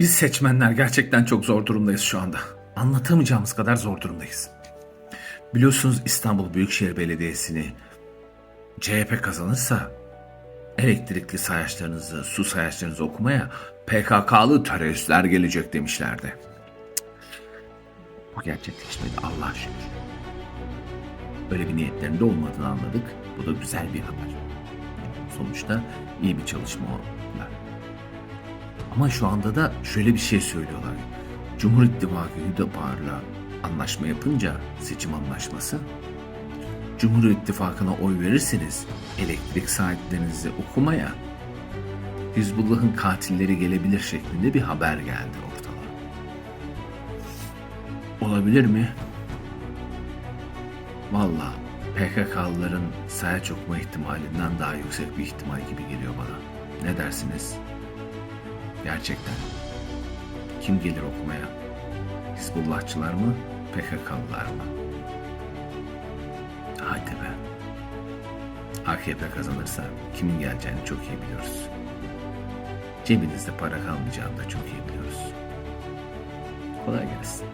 Biz seçmenler gerçekten çok zor durumdayız şu anda. Anlatamayacağımız kadar zor durumdayız. Biliyorsunuz İstanbul Büyükşehir Belediyesi'ni CHP kazanırsa elektrikli sayaçlarınızı, su sayaçlarınızı okumaya PKK'lı teröristler gelecek demişlerdi. Bu gerçekleşmedi Allah şükür. Böyle bir niyetlerinde olmadığını anladık. Bu da güzel bir haber. Sonuçta iyi bir çalışma oldular. Ama şu anda da şöyle bir şey söylüyorlar. Cumhur İttifakı Hüdapar'la anlaşma yapınca seçim anlaşması Cumhur İttifakı'na oy verirseniz elektrik saatlerinizi okumaya Hizbullah'ın katilleri gelebilir şeklinde bir haber geldi ortalığa. Olabilir mi? Valla PKK'lıların sayaç okuma ihtimalinden daha yüksek bir ihtimal gibi geliyor bana. Ne dersiniz? Gerçekten. Kim gelir okumaya? Hizbullahçılar mı? PKK'lılar mı? Hadi be. AKP kazanırsa kimin geleceğini çok iyi biliyoruz. Cebinizde para kalmayacağını da çok iyi biliyoruz. Kolay gelsin.